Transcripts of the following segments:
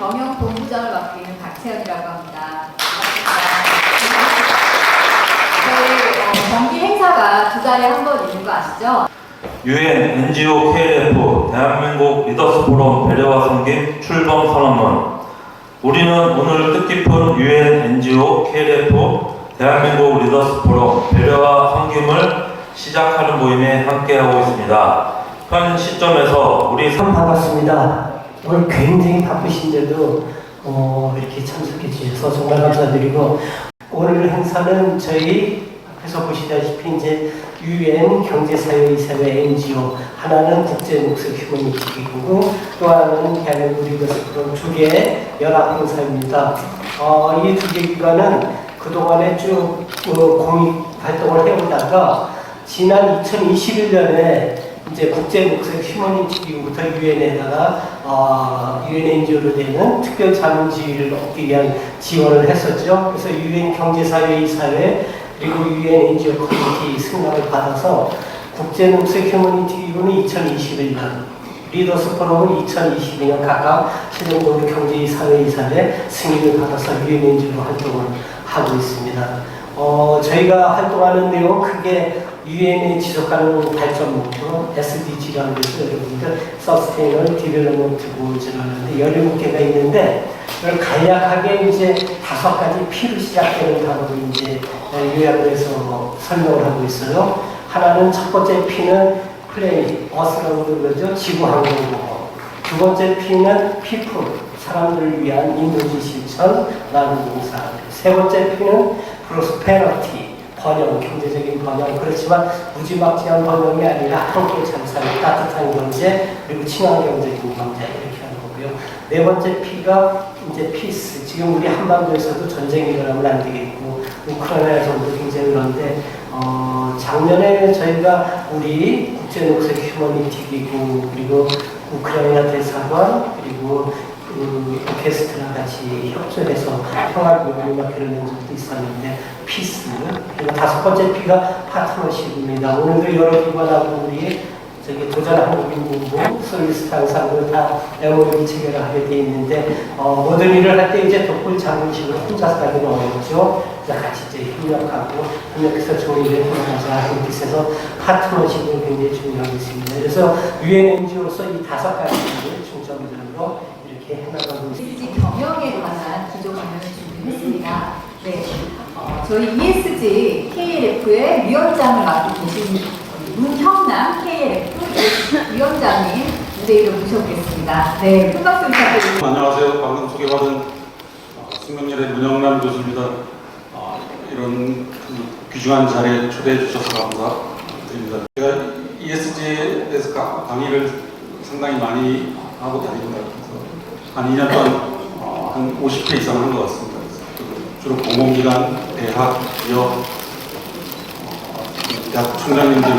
경영 본부장을 맡고 있는 박채연이라고 합니다. 저희 어, 정기 행사가 두 달에 한 번 있는 거 아시죠? 유엔 NGO KLF 대한민국 리더스 포럼 배려와 섬김 출범 선언문 우리는 오늘 뜻깊은 유엔 NGO KLF 대한민국 리더스 포럼 배려와 섬김을 시작하는 모임에 함께하고 있습니다. 현 시점에서 우리 참 반갑습니다. 오늘 굉장히 바쁘신데도 어, 이렇게 참석해 주셔서 정말 감사드리고 오늘 행사는 저희 앞에서 보시다시피 이제 UN 경제사회이사회 NGO 하나는 국제목색 휴머니티 기구고 또 하나는 대한민국 리더스 프로 두 개의 연합 행사입니다. 어, 이 두 개 기관은 그동안에 쭉 어, 공익 활동을 해오다가 지난 2021년에 이제 국제 목색 휴머니티 기구부터 유엔에다가 어, 유엔 NGO로 되는 특별 자문 지위를 얻기 위한 지원을 했었죠. 그래서 유엔 경제사회 이사회 그리고 유엔 NGO 커뮤니티 승낙을 받아서 국제 목색 휴머니티 기구는 2021년 리더스 포럼은 2022년 각각 최종적으로 경제사회이사회 승인을 받아서 유엔 NGO로 활동을 하고 있습니다. 어, 저희가 활동하는 내용 크게 유엔의 지속가능 발전 목표 SDG라는 것을 여러분들 서스테이널 디벨롭먼트 고즈라는데 17개가 있는데 이걸 간략하게 이제 다섯 가지 P로 시작되는 단어로 이제 요약을 해서 설명을 하고 있어요. 하나는 첫 번째 P는 플레이, 어스라고 그러죠. 지구 환경보호. 두 번째 P는 people, 사람들을 위한 인도지 실천라는 동사. 세 번째 P는 prosperity, 번영, 경제적인 번영. 그렇지만 무지막지한 번영이 아니라 함께 잘 사는 따뜻한 경제, 그리고 친환경적인 경제 이렇게 하는 거고요. 네 번째 P가 이제 피스. 지금 우리 한반도에서도 전쟁이 일어나면 안 되겠고, 우크라이나에서도 굉장히 그런데, 어, 작년에 저희가 우리 국제녹색 휴머니티 기구, 그리고 우크라이나 대사관, 그리고 그 오케스트라 같이 협조해서 평화교육음악회를 낸 적도 있었는데 피스 그리고 다섯 번째 피가 파트너십입니다. 오늘도 여러 기관하고 우리 저기 도전 한국인공부 서비스 당사를 다 MOU 체결을 하게 돼 있는데 어, 모든 일을 할 때 이제 독불 장군식으로 혼자서 하기는 어렵죠. 같이 이제 협력하고 협력해서 좋은 일을 해나가자 하는 뜻에서 파트너십은 굉장히 중요하고 있습니다. 그래서 유엔 NGO로서 이 다섯 가지를 중점적으로 이렇게 해 나가고. ESG 경영에 관한 기조 강연을 준비했습니다. 네, 어, 저희 ESG KLF의 위원장을 맡고 계신 문형남 KLF 위원장님 무대 위로 모셔보겠습니다. 네, 큰 박수 부탁드립니다. 안녕하세요. 방금 소개받은 어, 승명열의 문영남 교수입니다. 어, 이런 그 귀중한 자리에 초대해 주셔서 감사드립니다. 제가 ESG에 대해서 가- 강의를 상당히 많이 하고 다닙니다. 그래서 한 2년 동안 어, 한 50회 이상 한 것 같습니다. 주로 공공기관, 대학, 기업, 어, 대학 총장님들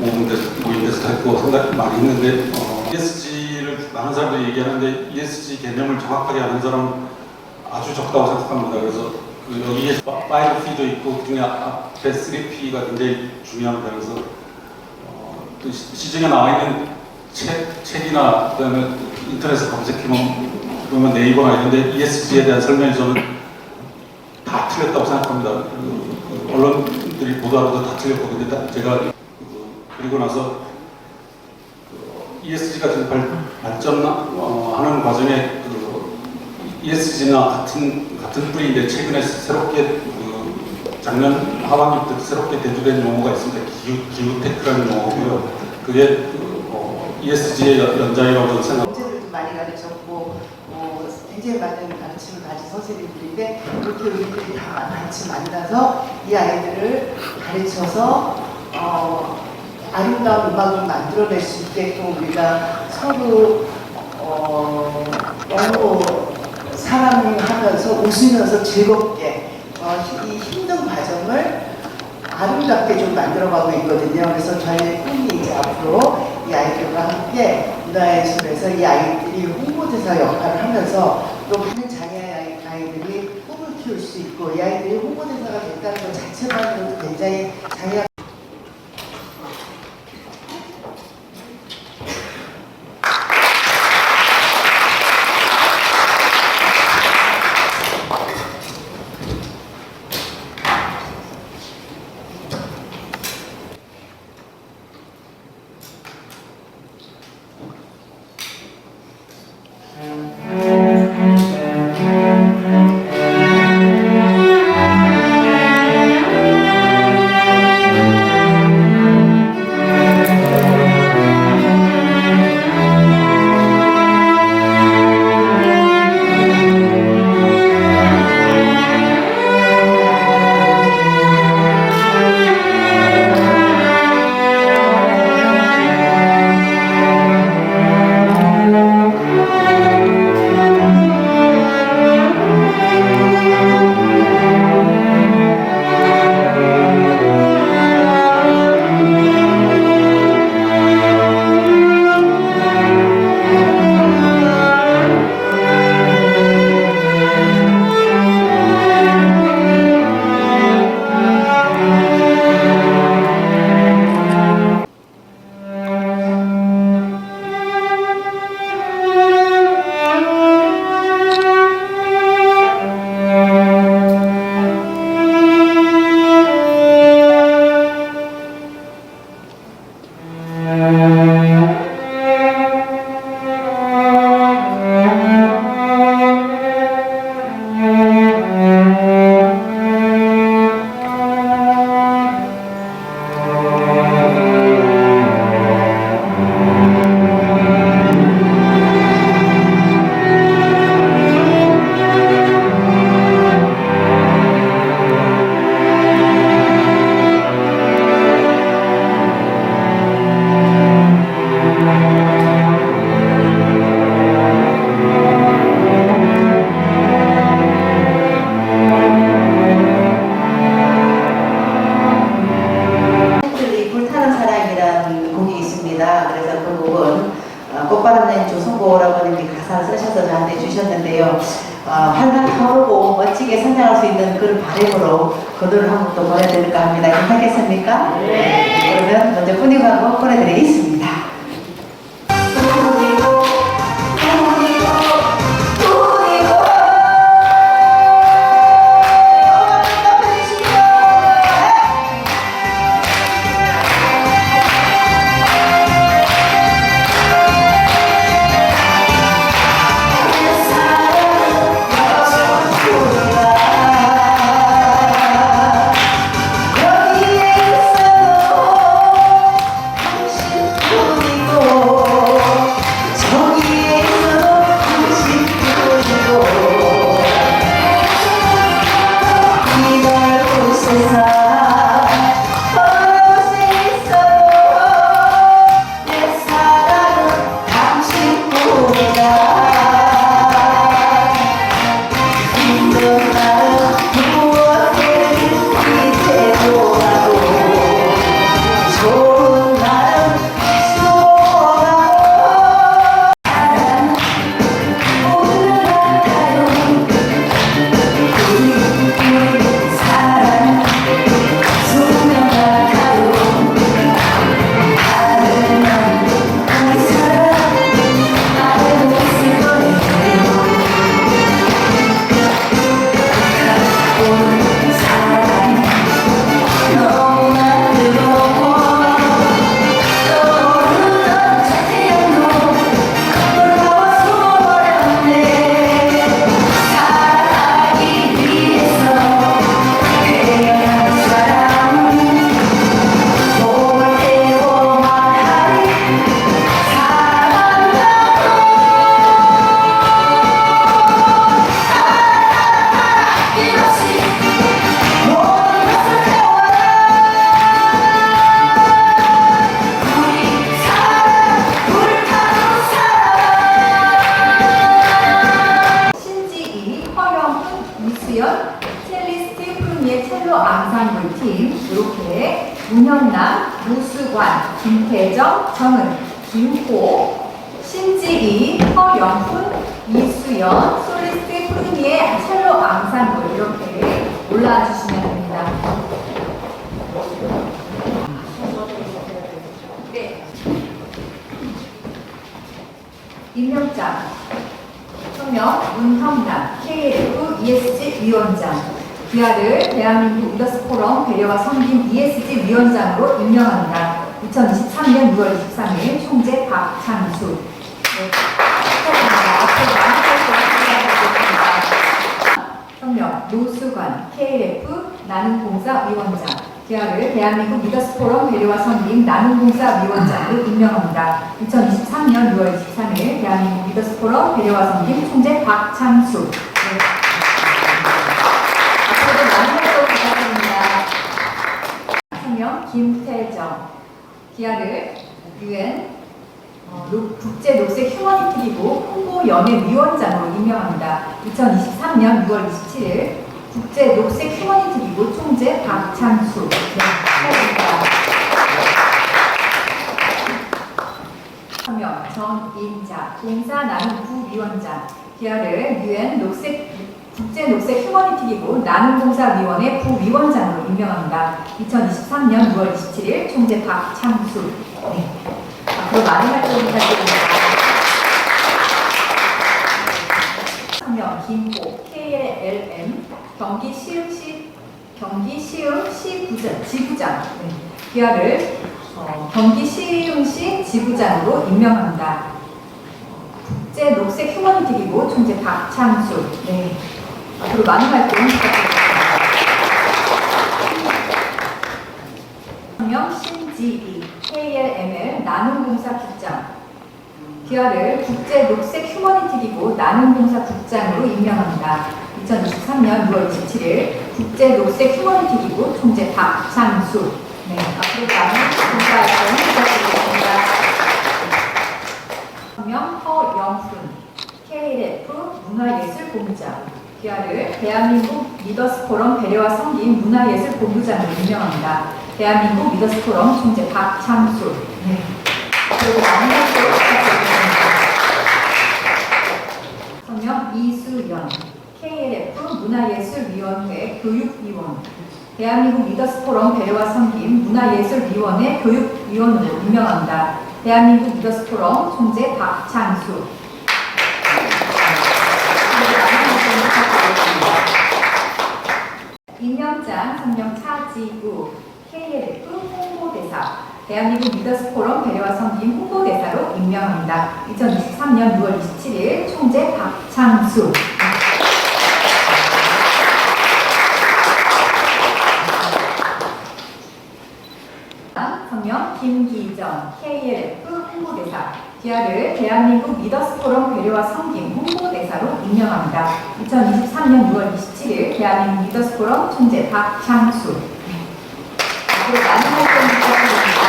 모은 데서 모인 데서 했고 상당히 많이 했는데 어, ESG를 많은 사람들이 얘기하는데 ESG 개념을 정확하게 아는 사람은 아주 적다고 생각합니다. 그래서 그 여기에 5P도 있고 그중에 앞에 3P가 굉장히 중요합니다. 그래서 어, 시중에 나와 있는 책, 책이나 그다음에 인터넷에 검색해보면 그러면 네이버가 있는데 ESG에 대한 설명이 저는 다 틀렸다고 생각합니다. 그, 그 언론들이 보도하고도 다 틀렸고 근데 다 제가 그, 그리고 나서 그 ESG가 지금 발, 발전하는 과정에 그 ESG나 같은 같은 뿌리인데 최근에 새롭게 그 작년 하반기부터 새롭게 대두된 용어가 있습니다. 기후 기후 테크라는 용어고요. 그게 그, 어, ESG의 연장이라고 저는 생각. 문제들도 많이 가르쳤고 어, 굉장히 많은 가르침을 가진 선생님들인데 이렇게 우리들이 다 같이 만나서 이 아이들을 가르쳐서 어, 아름다운 음악을 만들어낼 수 있게끔 우리가 서로 어, 너무 사랑하면서 웃으면서 즐겁게 어, 이 힘든 과정을 아름답게 좀 만들어가고 있거든요. 그래서 저희의 꿈이 이제 앞으로 이 아이들과 함께 문화예술에서 이 아이들이 홍보대사 역할을 하면서 또 많은 장애 아이- 아이들이 꿈을 키울 수 있고 이 아이들이 홍보대사가 됐다는 것 자체만으로도 굉장히 장애 성공이라고 하는 게 가사를 쓰셔서 저한테 주셨는데요. 어, 활짝 타오르고 멋지게 성장할 수 있는 그런 바램으로 그노를 한곡도 보내드릴까 합니다. 괜찮겠습니까? 네. 네. 그러면 먼저 뿌님하고 보내드리겠습니다. 김태정, 정은, 김호, 신지이, 허영훈, 이수연, 솔리스트 프루니의 첼로 앙상블 이렇게 올라와 주시면 됩니다. 네. 임명장 성명 문형남 KF ESG 위원장 귀하를 대한민국 리더스 포럼 배려와 섬김 ESG 위원장으로 임명합니다. 2023년 6월 23일 총재 박창수 네. 성명 노수관 KF 나눔공사 위원장 기아를 대한민국 리더스 포럼 배려와 섬김 나눔공사 위원장으로 임명합니다. 2023년 6월 23일 대한민국 리더스 포럼 배려와 섬김 총재 박창수 네. 김태정 기아를 유엔 어, 녹- 국제 녹색 휴머니티 기구 홍보 연예 위원장으로 임명합니다. 2023년 6월 27일 국제 녹색 휴머니티 기구 총재 박창수. 서명 정인자 봉사 나눔 부위원장 기아를 유엔 녹색 국제 녹색 휴머니티 기구 나눔봉사위원회 부위원장으로 임명합니다. 2023년 6월 27일 총재 박창수. 네. 앞으로 많은 활동 부탁드립니다. 성명 김호 KLM 경기 시흥시 경기 시흥시 부장 지부장 네. 기아를 어, 경기 시흥시 지부장으로 임명합니다. 국제 녹색 휴머니티 기구 총재 박창수. 네. 앞으로 많은 활동 부탁드립니다. 신지희 KLML 나눔봉사 국장 기아를 국제 녹색 휴머니티 기구 나눔봉사 국장으로 임명합니다. 2023년 6월 27일 국제 녹색 휴머니티 기구 총재 박창수. 네, 앞으로 많은 대한민국 리더스 포럼 배려와 성기 문화예술 본부장으로 임명합니다. 대한민국 리더스 포럼 총재 박창수. 네. 그리고 이수연, KLF 문화예술위원회 교육위원, 대한민국 리더스 포럼 배려와 성기인 문화예술위원회 교육위원으로 임명합니다. 대한민국 리더스 포럼 총재 박창수. 임명장 성명 차지우 KLF 홍보대사 대한민국 리더스 포럼 배려와 섬김 홍보대사로 임명합니다. 2023년 6월 27일 총재 박창수. 성명 김기정 KLF 홍보대사 디아를 대한민국 리더스 포럼 배려와 섬김 홍보대사로 임명합니다. 2023년 6월 27일 대한민국 리더스 포럼 총재 박창수 앞으로 많은 활동 부탁드립니다.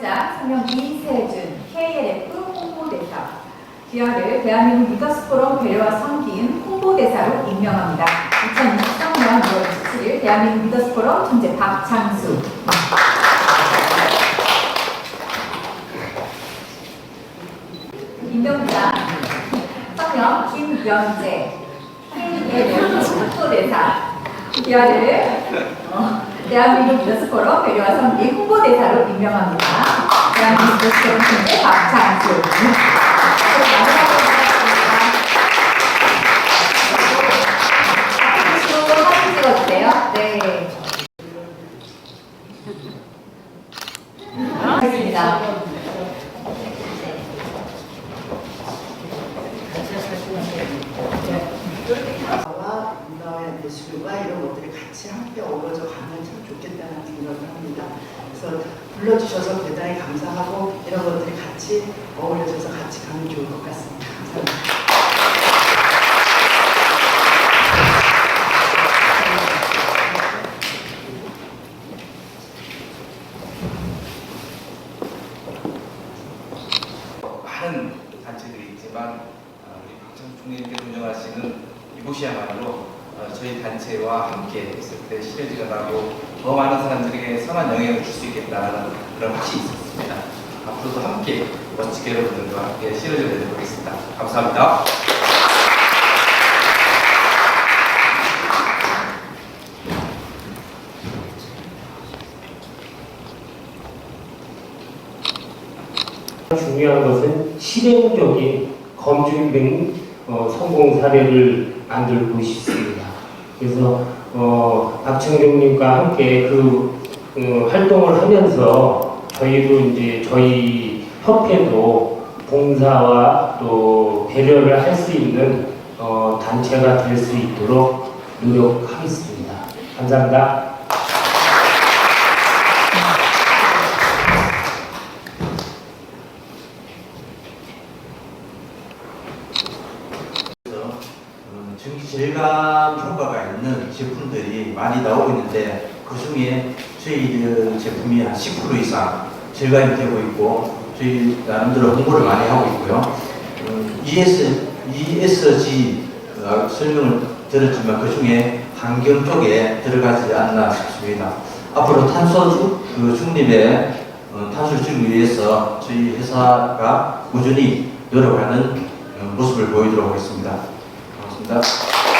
자, 성명 이세준 KLF 홍보대사 귀하를 대한민국 리더스 포럼 배려와 섬김 홍보대사로 임명합니다. 2023년 6월 27일 대한민국 리더스 포럼 총재 박창수 임명장 KLF 홍보대사 귀하를 어, 대한민국 포럼 배려와 섬김 홍보대사로 임명합니다. 대한민국 총재 박창수 박수 사진 찍어주세요. 네. 예술과 이런 것들이 같이 함께 어우러져 가면 참 좋겠다는 생각을 합니다. 그래서 불러주셔서 대단히 감사하고 이런 것들이 같이 어우러져서 같이 가면 좋을 것 같습니다. 감사합니다. 단체들이 있지만 어, 우리 박찬수 총리님께서 운영하시는 이곳이야말로 어, 저희 단체와 함께 있을 때 시너지가 나고 더 많은 사람들에게 선한 영향을 줄 수 있겠다는 그런 확신이 있었습니다. 앞으로도 함께 멋지게 여러분들과 함께 시너지를 내보겠습니다. 감사합니다. 중요한 것은 실행적인 검증 등 어, 성공 사례를 만들고 싶습니다. 그래서 어, 박창경님과 함께 그 어, 활동을 하면서 저희도 이제 저희 협회도 봉사와 또 배려를 할 수 있는 어, 단체가 될 수 있도록 노력하겠습니다. 감사합니다. 어, 전기 절감 효과가 있는 제품들이 많이 나오고 있는데 그 중에 저희 제품이 한 10% 이상 절감이 되고 있고 저희 나름대로 홍보를 많이 하고 있고요. 어, ES, ESG 어, 설명을 들었지만 그 중에 환경 쪽에 들어가지 않나 싶습니다. 앞으로 탄소 그 중립의 어, 탄소를 줄이기 위해서 저희 회사가 꾸준히 노력하는 어, 모습을 보이도록 하겠습니다. 고맙습니다.